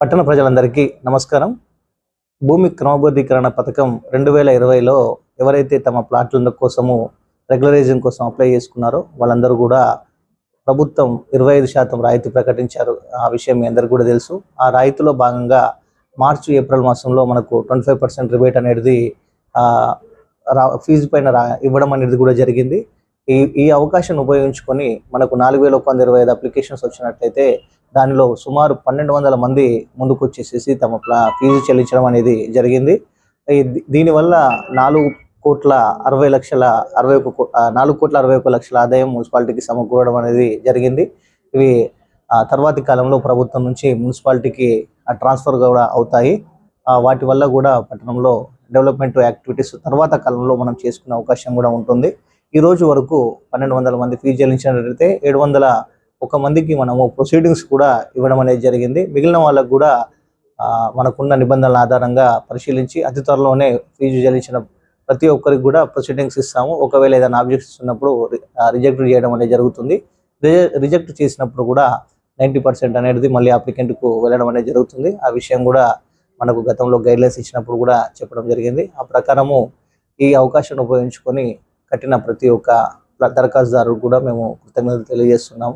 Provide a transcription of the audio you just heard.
పట్టణ ప్రజలందరికీ నమస్కారం. భూమి క్రమబద్ధీకరణ పథకం రెండు వేల ఇరవైలో ఎవరైతే తమ ప్లాట్ల కోసము రెగ్యులరైజేషన్ కోసం అప్లై చేసుకున్నారో వాళ్ళందరూ కూడా ప్రభుత్వం ఇరవై ఐదు శాతం రాయితీ ప్రకటించారు. ఆ విషయం మీ అందరికీ కూడా తెలుసు. ఆ రాయితీలో భాగంగా మార్చి ఏప్రిల్ మాసంలో మనకు ట్వంటీ ఫైవ్ పర్సెంట్ రిబేట్ అనేది రా ఫీజు పైన రా ఇవ్వడం అనేది కూడా జరిగింది. ఈ ఈ అవకాశం ఉపయోగించుకొని మనకు నాలుగు వేల ఒక వంద ఇరవై ఐదు అప్లికేషన్స్ వచ్చినట్లయితే దానిలో సుమారు పన్నెండు వందల మంది ముందుకు వచ్చేసేసి తమ ఫీజు చెల్లించడం అనేది జరిగింది. దీనివల్ల నాలుగు కోట్ల అరవై లక్షల అరవై ఒక నాలుగు కోట్ల అరవై ఒక లక్షల ఆదాయం మున్సిపాలిటీకి సమకూరడం అనేది జరిగింది. ఇవి ఆ, తర్వాతి కాలంలో ప్రభుత్వం నుంచి మున్సిపాలిటీకి ట్రాన్స్ఫర్ కూడా అవుతాయి. వాటి వల్ల కూడా పట్టణంలో డెవలప్మెంట్ యాక్టివిటీస్ తర్వాత కాలంలో మనం చేసుకునే అవకాశం కూడా ఉంటుంది. ఈ రోజు వరకు పన్నెండు వందల మంది ఫీజు చెల్లించినట్లయితే ఏడు వందల ఒక మందికి మనము ప్రొసీడింగ్స్ కూడా ఇవ్వడం అనేది జరిగింది. మిగిలిన వాళ్ళకు కూడా మనకున్న నిబంధనల ఆధారంగా పరిశీలించి అతి త్వరలోనే ఫీజు చెల్లించిన ప్రతి ఒక్కరికి కూడా ప్రొసీడింగ్స్ ఇస్తాము. ఒకవేళ ఏదైనా ఆబ్జెక్ట్స్ ఉన్నప్పుడు రిజెక్ట్ చేయడం అనేది జరుగుతుంది. రిజెక్ట్ చేసినప్పుడు కూడా నైంటీ పర్సెంట్ అనేది మళ్ళీ అప్లికెంట్కు వెళ్ళడం అనేది జరుగుతుంది. ఆ విషయం కూడా మనకు గతంలో గైడ్లైన్స్ ఇచ్చినప్పుడు కూడా చెప్పడం జరిగింది. ఆ ప్రకారము ఈ అవకాశాన్ని ఉపయోగించుకొని కట్టిన ప్రతి ఒక్క దరఖాస్తుదారు కూడా మేము కృతజ్ఞతలు తెలియజేస్తున్నాము.